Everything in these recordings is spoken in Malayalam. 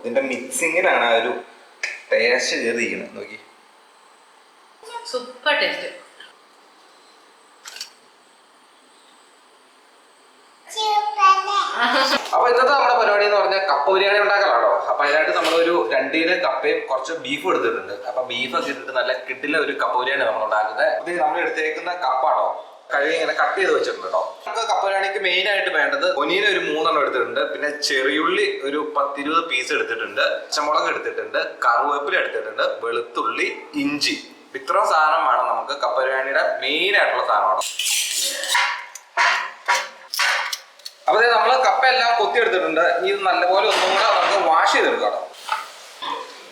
ഇതിന്റെ മിക്സിങ്ങിലാണ് ആ ഒരു ടേസ്റ്റ് കയറിയിരിക്കുന്നത് നോക്കി. സൂപ്പർ ടേസ്റ്റ് അപ്പൊ ഇന്നത്തെ നമ്മുടെ പരിപാടി എന്ന് പറഞ്ഞാൽ കപ്പ ബിരിയാണി ഉണ്ടാക്കലാണോ? അപ്പൊ അതിനായിട്ട് നമ്മളൊരു രണ്ട് കിലോ കപ്പയും കുറച്ച് ബീഫ് എടുത്തിട്ടുണ്ട്. അപ്പൊ ബീഫ് ഒക്കെ ഇട്ടിട്ട് നല്ല കിട്ടിലെ ഒരു കപ്പ ബിരിയാണി നമ്മൾ ഉണ്ടാക്കുന്നത്. നമ്മൾ എടുത്തേക്കുന്ന കപ്പാണോ? കഴുകി ഇങ്ങനെ കട്ട് ചെയ്ത് വെച്ചിട്ടുണ്ട് കേട്ടോ നമുക്ക് കപ്പ ബിരിയാണിക്ക് മെയിൻ ആയിട്ട് വേണ്ടത് ഒനീന ഒരു മൂന്നെണ്ണം എടുത്തിട്ടുണ്ട്. പിന്നെ ചെറിയുള്ളി ഒരു പത്തിരുപത് പീസ് എടുത്തിട്ടുണ്ട്. പച്ചമുളക് എടുത്തിട്ടുണ്ട്. കറുവേപ്പില എടുത്തിട്ടുണ്ട്. വെളുത്തുള്ളി ഇഞ്ചി. ഇത്രയും സാധനം വേണം നമുക്ക് കപ്പ ബിരിയാണിയുടെ മെയിൻ ആയിട്ടുള്ള സാധനമാണ്. അപ്പൊ നമ്മൾ കപ്പ എല്ലാം കൊത്തി എടുത്തിട്ടുണ്ട്. ഇത് നല്ലപോലെ ഒന്നും കൂടെ നമുക്ക് വാഷ് ചെയ്തെടുക്കാം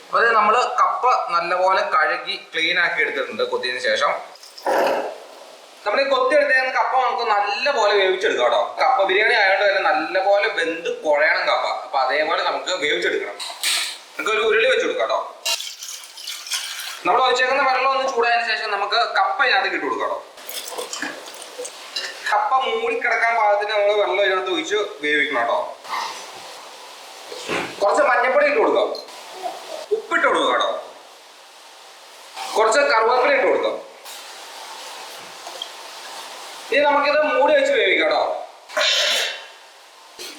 അപ്പൊ നമ്മൾ കപ്പ നല്ലപോലെ കഴുകി ക്ലീൻ ആക്കി എടുത്തിട്ടുണ്ട് കൊത്തിയതിനു ശേഷം. നമ്മൾ ഈ കൊത്തിയെടുത്തേക്കുന്ന കപ്പ നമുക്ക് നല്ലപോലെ വേവിച്ചെടുക്കാം കേട്ടോ. കപ്പ ബിരിയാണി ആയതുകൊണ്ട് തന്നെ നല്ലപോലെ വെന്ത് കുഴയണം കപ്പ. അപ്പൊ അതേപോലെ നമുക്ക് വേവിച്ചെടുക്കണം. നമുക്ക് ഒരു ഉരുളി വെച്ച് കൊടുക്കാം കേട്ടോ. നമ്മൾ ഒഴിച്ചേക്കുന്ന വെള്ളം ഒന്ന് ചൂടായതിനു ശേഷം നമുക്ക് കപ്പ ഇതിനകത്ത് ഇട്ട് കൊടുക്കാം കേട്ടോ. കപ്പ മൂടിക്കിടക്കാൻ പാകത്തിന് നമ്മൾ വെള്ളം ഇതിനകത്ത് ഒഴിച്ച് വേവിക്കണം കേട്ടോ. കുറച്ച് മഞ്ഞപ്പൊടി ഇട്ട് കൊടുക്കാം. ഉപ്പിട്ട് കൊടുക്കാം കേട്ടോ. കുറച്ച് കറുവേപ്പില ഇട്ട് കൊടുക്കാം ഇനി നമുക്കിത് മൂടി വെച്ച് വേവിക്കാം കേട്ടോ.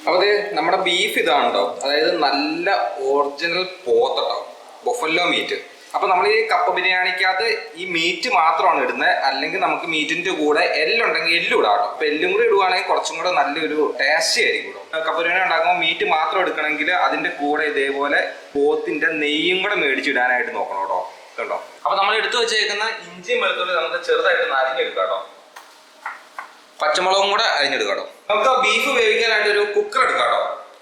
അപ്പൊ ദേ നമ്മുടെ ബീഫ് ഇതാണ് കേട്ടോ. അതായത് നല്ല ഒറിജിനൽ പോത്തട്ടോ ബൊഫല്ലോ മീറ്റ് അപ്പൊ നമ്മൾ ഈ കപ്പ ബിരിയാണിക്കകത്ത് ഈ മീറ്റ് മാത്രമാണ് ഇടുന്നത്. അല്ലെങ്കിൽ നമുക്ക് മീറ്റിന്റെ കൂടെ എല്ലുണ്ടെങ്കിൽ എല്ലും ഇടാം കേട്ടോ. എല്ലും കൂടി ഇടുവാണെങ്കിൽ കുറച്ചും കൂടെ നല്ലൊരു ടേസ്റ്റി ആയിരിക്കും കപ്പ ബിരിയാണി ഉണ്ടാക്കുമ്പോൾ മീറ്റ് മാത്രം എടുക്കണമെങ്കിൽ അതിന്റെ കൂടെ ഇതേപോലെ പോത്തിന്റെ നെയ്യും കൂടെ മേടിച്ചിടാനായിട്ട് നോക്കണം കേട്ടോ. കേട്ടോ അപ്പൊ നമ്മൾ എടുത്തു വെച്ചേക്കുന്ന ഇഞ്ചിയും വെളുത്തുള്ളി നമുക്ക് ചെറുതായിട്ട് നരിഞ്ഞെടുക്കാം കേട്ടോ. പച്ചമുളകും കൂടെ അരിഞ്ഞെടുക്കാം നമുക്ക് ബീഫ് വേവിക്കാനായിട്ട് ഒരു കുക്കർ എടുക്കാം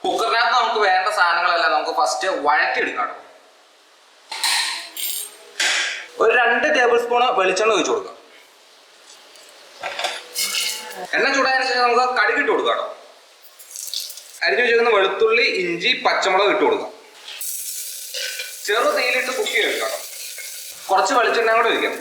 കുക്കറിനകത്ത് നമുക്ക് വേണ്ട സാധനങ്ങളെല്ലാം നമുക്ക് ഫസ്റ്റ് വഴറ്റി എടുക്കാം കേട്ടോ. ഒരു രണ്ട് ടേബിൾ സ്പൂൺ വെളിച്ചെണ്ണ ഒഴിച്ചു കൊടുക്കാം. എണ്ണ ചൂടായതിനു ശേഷം നമുക്ക് കടുക് ഇട്ട് കൊടുക്കാം അരിഞ്ഞു വെച്ചിരിക്കുന്ന വെളുത്തുള്ളി ഇഞ്ചി പച്ചമുളക് ഇട്ട് കൊടുക്കാം. ചെറു തീയിലിട്ട് കുക്ക് ചെയ്തെടുക്കാം കുറച്ച് വെളിച്ചെണ്ണ കൂടെ ഒഴിക്കാം.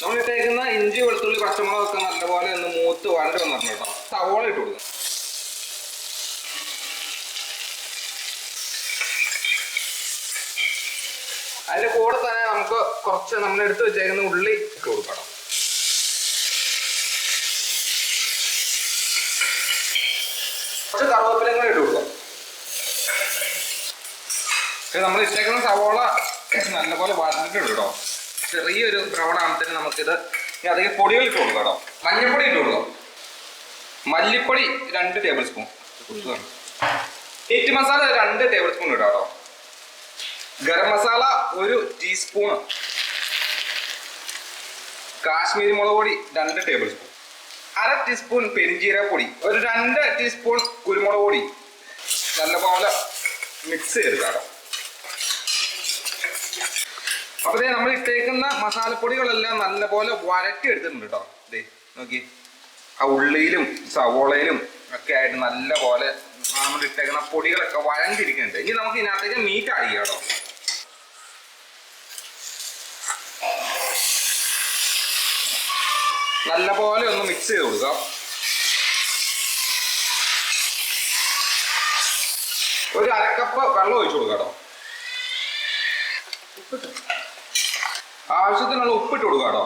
നമ്മൾ ഇട്ടേക്കുന്ന ഇഞ്ചി വെളുത്തുള്ളി പച്ചമുളകൊക്കെ നല്ലപോലെ ഒന്ന് മൂത്ത് വരണ്ട് വന്നിട്ടുണ്ട് കേട്ടോ സവോള ഇട്ട് കൊടുക്കാം. അതിന്റെ കൂടെ തന്നെ നമുക്ക് കുറച്ച് നമ്മൾ എടുത്തു വെച്ചേക്കുന്ന ഉള്ളി ഇട്ട് കൊടുക്കണം. കുറച്ച് കറുവേപ്പിലയും കൂടെ ഇട്ട് കൊടുക്കാം. നമ്മൾ ഇട്ടേക്കുന്ന സവോള നല്ലപോലെ വരണ്ടിട്ടുണ്ട് കേട്ടോ. ചെറിയൊരു ബ്രൗൺ നമുക്കിത് അധികം പൊടികൾ ഇട്ട് കൊടുക്കാം കേട്ടോ. മഞ്ഞൾപ്പൊടി ഇട്ട് കൊടുക്കാം. മല്ലിപ്പൊടി രണ്ട് ടേബിൾ സ്പൂൺ മീറ്റ് മസാല രണ്ട് ടേബിൾ സ്പൂൺ ഇടാം കേട്ടോ. ഗരം മസാല ഒരു ടീസ്പൂൺ കാശ്മീരി മുളക് പൊടി രണ്ട് ടേബിൾ സ്പൂൺ അര ടീസ്പൂൺ പെരിഞ്ചീരക പൊടി. ഒരു രണ്ട് ടീസ്പൂൺ കുരുമുളക് പൊടി. നല്ലപോലെ മിക്സ് ചെയ്തെടുക്കാം കേട്ടോ. അപ്പൊ നമ്മൾ ഇട്ടേക്കുന്ന മസാലപ്പൊടികളെല്ലാം നല്ലപോലെ വരട്ടി എടുത്തിട്ടുണ്ട് കേട്ടോ ദേ നോക്കി. ആ ഉള്ളിയിലും സവോളയിലും ഒക്കെ ആയിട്ട് നല്ല പോലെ നമ്മൾ ഇട്ടേക്കുന്ന പൊടികളൊക്കെ വഴങ്ങിയിരിക്കുന്നുണ്ട് ഇനി നമുക്ക് ഇതിനകത്തേക്ക് മീറ്റ് ആഡ് കേട്ടോ നല്ലപോലെ ഒന്ന് മിക്സ് ചെയ്ത് കൊടുക്കാം. ഒരു അരക്കപ്പ് വെള്ളം ഒഴിച്ചു കൊടുക്കാം കേട്ടോ ആവശ്യത്തിനുള്ള ഉപ്പിട്ട് കൊടുക്കുക കേട്ടോ.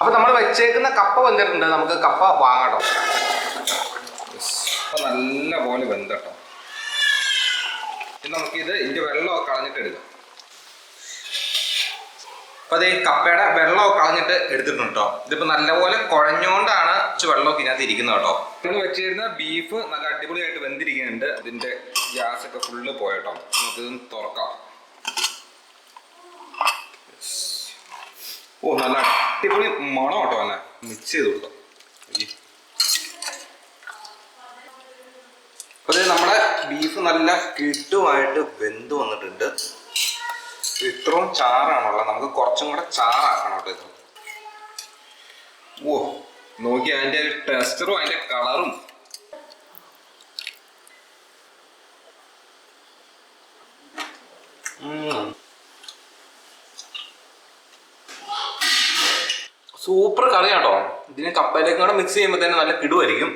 അപ്പൊ നമ്മൾ വെച്ചേക്കുന്ന കപ്പ വെന്തിട്ടുണ്ട്. നമുക്ക് കപ്പ വാങ്ങട്ടോ നല്ല പോലെ വെന്തട്ടോ. നമുക്കിത് ഇതിന്റെ വെള്ളമൊക്കെ കളഞ്ഞിട്ട് എടുക്കാം. അപ്പൊ അതേ കപ്പയുടെ വെള്ളമൊക്കെ കളഞ്ഞിട്ട് എടുത്തിട്ടുണ്ട് ഇതിപ്പോ നല്ലപോലെ കുഴഞ്ഞുകൊണ്ടാണ് കുറച്ച് വെള്ളമൊക്കെ ഇതിനകത്ത് ഇരിക്കുന്ന കേട്ടോ. നമ്മൾ വെച്ചിരുന്ന ബീഫ് നല്ല അടിപൊളിയായിട്ട് വെന്തിരിക്കുന്നുണ്ട്. ഇതിന്റെ ഗ്യാസ് ഒക്കെ ഫുള്ള് പോയട്ടോ. നമുക്ക് തുറക്കാം. ഓ നല്ല അടിപൊളി മണം കേട്ടോ അല്ലെ മിക്സ് ചെയ്ത് കൊടുക്കാം അതെ നമ്മുടെ ബീഫ് നല്ല കിട്ടുമായിട്ട് വെന്ത് വന്നിട്ടുണ്ട്. ഇത്രയും ചാറാണുള്ളത്. നമുക്ക് കുറച്ചും കൂടെ ചാറാക്കണം കേട്ടോ ഇത്. ഓ. നോക്കി അതിന്റെ ഒരു ടെക്സ്റ്ററും അതിന്റെ കളറും. സൂപ്പർ കറിയാട്ടോ. ഇതിന് കപ്പയിലേക്ക് കൂടെ മിക്സ് ചെയ്യുമ്പോൾ തന്നെ നല്ല കിടുവായിരിക്കും.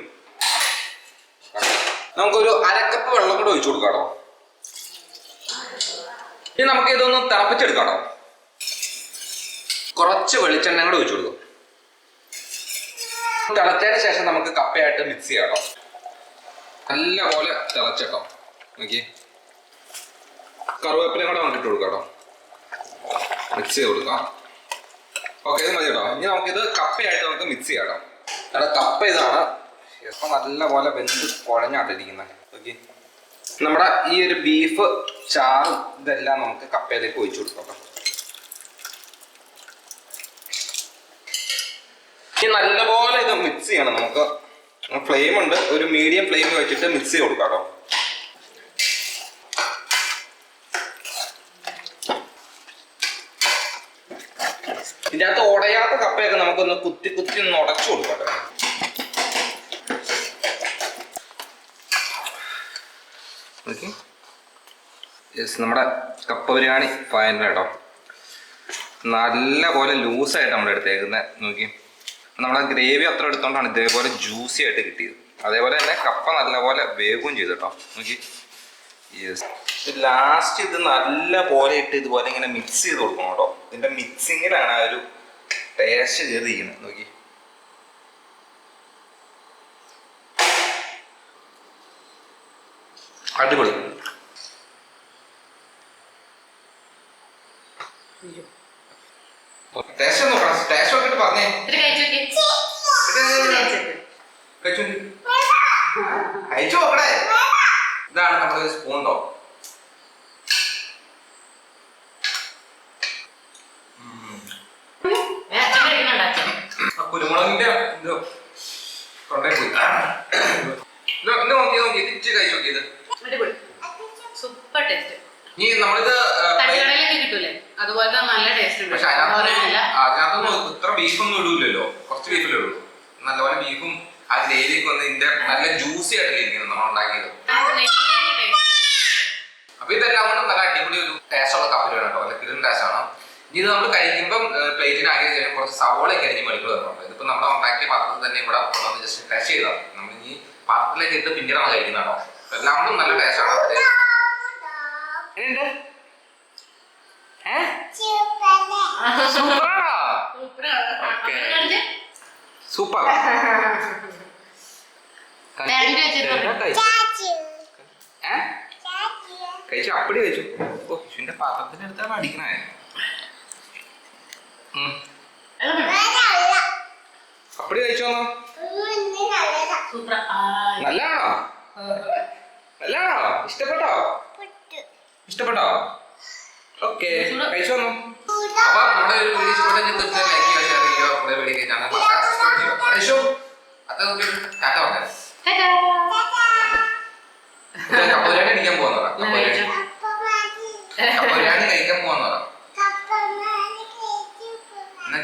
നമുക്കൊരു അരക്കപ്പ് വെള്ളം കൂടെ ഒഴിച്ചു കൊടുക്കാട്ടോ. ഇനി നമുക്ക് ഇതൊന്ന് തിളപ്പിച്ചെടുക്കാം കുറച്ച് വെളിച്ചെണ്ണ കൂടെ ഒഴിച്ചു കൊടുക്കും. തിളച്ചതിന് ശേഷം നമുക്ക് കപ്പയായിട്ട് മിക്സ് ചെയ്യാം നല്ല പോലെ തിളച്ചട്ടോ. നോക്കി. കറുവേപ്പിലും കൂടെ വന്നിട്ട് കൊടുക്കാം മിക്സ് ചെയ്ത് കൊടുക്കാം. ഓക്കെ ഇത് മതി കേട്ടോ. ഇനി നമുക്കിത് കപ്പയായിട്ട് നമുക്ക് മിക്സ് ചെയ്യാം കപ്പ ഇതാണ്. ഇപ്പൊ നല്ല പോലെ വെന്ത് കുഴഞ്ഞാട്ടിരിക്കുന്നത് ഓക്കെ നമ്മുടെ ഈ ഒരു ബീഫ് ചാറും ഇതെല്ലാം നമുക്ക് കപ്പയിലേക്ക് ഒഴിച്ചു കൊടുക്കാം ഇനി നല്ലപോലെ ഇത് മിക്സ് ചെയ്യണം. നമുക്ക് ഫ്ലെയിം ഉണ്ട്. ഒരു മീഡിയം ഫ്ലെയിം വെച്ചിട്ട് മിക്സ് ചെയ്ത് കൊടുക്കാം കേട്ടോ. ഇതിനകത്ത് ഉടയാത്ത കപ്പയൊക്കെ നമുക്കൊന്ന് കുത്തി കുത്തി ഒന്ന് ഉടച്ചു കൊടുക്കാം യെസ് നമ്മുടെ കപ്പ ബിരിയാണി ഫൈനൽ കേട്ടോ നല്ല പോലെ ലൂസായിട്ട് നമ്മൾ എടുത്തേക്കുന്നത് നോക്കി. നമ്മുടെ ഗ്രേവി അത്ര എടുത്തോണ്ടാണ് ഇതേപോലെ ജ്യൂസി ആയിട്ട് കിട്ടിയത്. അതേപോലെ തന്നെ കപ്പ നല്ലപോലെ വേവും ചെയ്തു കേട്ടോ നോക്കി. യെസ് ലാസ്റ്റ് ഇത് നല്ല പോലെ ഇട്ട് ഇതുപോലെ ഇങ്ങനെ മിക്സ് ചെയ്ത് കൊടുക്കണം കേട്ടോ ഇതിന്റെ മിക്സിങ്ങിലാണ് ആ ഒരു ടേസ്റ്റ് കയറിയിരിക്കുന്നത് നോക്കി. അടിപൊളി. ടേസ്റ്റ് നോക്കണം ടേസ്റ്റ് നോക്കിട്ട് പറഞ്ഞേ. അയച്ചു നോക്കണേ. ഇതാണ് നമ്മുടെ ഒരു സ്പൂൺ അച്ഛൻ കുരുമുളകിന്റെ ഇത് തൊണ്ടേ പോയി. ഇത് ഇത് നോക്കി നോക്കി ഇത് ഇച്ചിരി കഴിച്ചു നോക്കിയത് സൂപ്പർ ടേസ്റ്റ്. നീ നമ്മളിത് ആ, തട്ടുകടയിലൊക്കെ കിട്ടൂലേ? അതുപോലെ നല്ല ടേസ്റ്റ് ഉണ്ട്. പക്ഷെ അതിനകത്ത് ഇത്ര ബീഫൊന്നും ഇടൂലല്ലോ കുറച്ച് ബീഫിലേ ഉള്ളൂ. നല്ലപോലെ ബീഫും ആ ഗ്രേവിയൊക്കെ ഒന്ന് ഇതിന്റെ നല്ല ജ്യൂസി ആയിട്ടല്ലേ ഇരിക്കുന്നത് നമ്മൾ ഉണ്ടാക്കിയത്. അപ്പൊ ഇതെല്ലാം കൊണ്ട് നല്ല അടിപൊളി ഒരു ടേസ്റ്റ് ഉള്ള കപ്പലാണ് കേട്ടോ. അല്ല കിടൻ ടേസ്റ്റ് ആണ്. ഇനി ഇത് നമ്മൾ കഴിക്കുമ്പോൾ ആഗ്രഹം ചെയ്യുമ്പോൾ കുറച്ച് സവോളയൊക്കെ അരിഞ്ഞ് മണിക്കൂർ തരുന്നുണ്ട് ഇതിപ്പോ നമ്മൾ ഉണ്ടാക്കിയ പാത്രത്തിൽ തന്നെ ഇവിടെ കൊണ്ടുവന്ന് ജസ്റ്റ് ടേസ്റ്റ് ചെയ്താൽ നമ്മൾ ഇനി പാത്രത്തിലേക്ക് ഇട്ട് പിന്നീടാണ് കഴിക്കുന്നത് കേട്ടോ. എല്ലാം കൊണ്ടും നല്ല ടേസ്റ്റ് ആണ്? സൂപ്പറാണോ? സൂപ്പർ കഴിച്ചു അപ്പടി കഴിച്ചു ഓ ശിവന്റെ പാത്രത്തിന്റെ അടുത്താണ് അടിക്കണേ. അപ്പടി കഴിച്ചോന്നോ നല്ലതാണോ? നല്ലതാണോ? ഇഷ്ടപ്പെട്ടോ? ഇഷ്ടപ്പെട്ടോ? ഓക്കെ കഴിച്ചു വന്നു അപ്പൊ നമ്മുടെ ഒരു വീഡിയോ ഇഷ്ടപ്പെട്ടെങ്കിൽ തീർച്ചയായും ലൈക്ക് ചെയ്യുക ഷെയർ ചെയ്യുക നമ്മുടെ വീഡിയോ അത് ടാറ്റ പറഞ്ഞു കപ്പ ബിരിയാണി അടിക്കാൻ പോകുന്നതാ കപ്പ ബിരിയാണി കപ്പ ബിരിയാണി